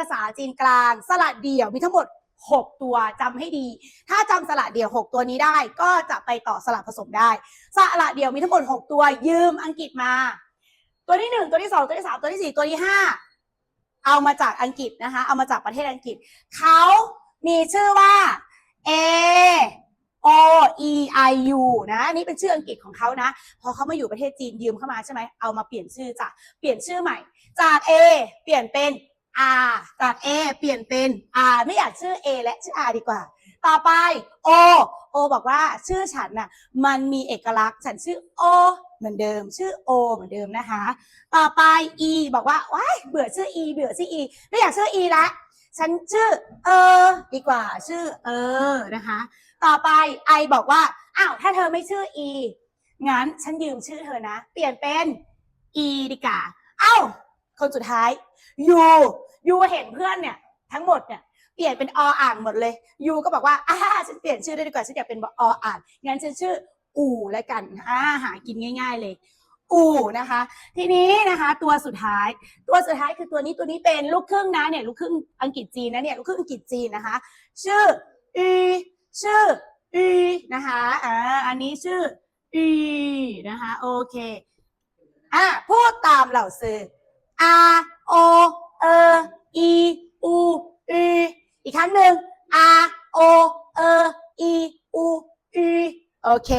ภาษาจีนกลาง สระเดี่ยวมีทั้งหมด 6 ตัวจำให้ดี ถ้าจำสระเดี่ยว 6 ตัวนี้ได้ ก็จะไปต่อสระผสมได้ สระเดี่ยวมีทั้งหมด 6 ตัวยืมอังกฤษมา ตัวที่ 1 ตัวที่ 2 ตัวที่ 3 ตัวที่ 4 ตัวที่ 5 เอามาจากอังกฤษนะคะ เอามาจากประเทศอังกฤษ เขามีชื่อว่า A O E I U นะนนี่เป็นชื่ออังกฤษของเขานะ พอเขามาอยู่ประเทศจีนยืมเข้ามาใช่ไหมเอามาเปลี่ยนชื่อจ้ะเปลี่ยนชื่อใหม่ จาก A เปลี่ยนเป็น R จาก A เปลี่ยนเป็น R ไม่อยากชื่อ A และชื่อ R ดีกว่า ต่อไป O O บอกว่าชื่อฉันน่ะมันมีเอกลักษณ์ฉันชื่อ O เหมือนเดิม ชื่อ O เหมือนเดิมนะคะ ต่อไป E บอกว่าว้ายเบื่อชื่อ E เบื่อชื่อ E ไม่อยากชื่อ E ละฉันชื่อเออ ดีกว่าชื่อเออนะคะ ต่อไป I บอกว่าอ้าวถ้าเธอไม่ชื่อ E งั้นฉันยืมชื่อเธอนะ เปลี่ยนเป็น E ดีกว่า เอ้า คนสุดท้าย U U เห็นเพื่อนเนี่ย ทั้งหมดเนี่ยเปลี่ยนเป็นออ่างหมดเลยยูก็บอกว่าอ่าฉันเปลี่ยนชื่อได้ดีกว่าฉันอยากเป็นออ่างงั้นฉันชื่ออูแล้วกันอ่าหากินง่าย ๆ เลยอูนะคะ ทีนี้นะคะ ตัวสุดท้าย ตัวสุดท้ายคือตัวนี้ตัวนี้เป็นลูกครึ่งนะเนี่ยลูกครึ่งอังกฤษจีนนะเนี่ยลูกครึ่งอังกฤษจีนนะคะ ชื่ออีชื่ออีนะคะอ่าอันนี้ชื่ออีนะคะโอเคอะพูดตามเหล่าซื้อ R O เอ E U E อีกครั้งหนึ่ง R O เอ E U E โอเค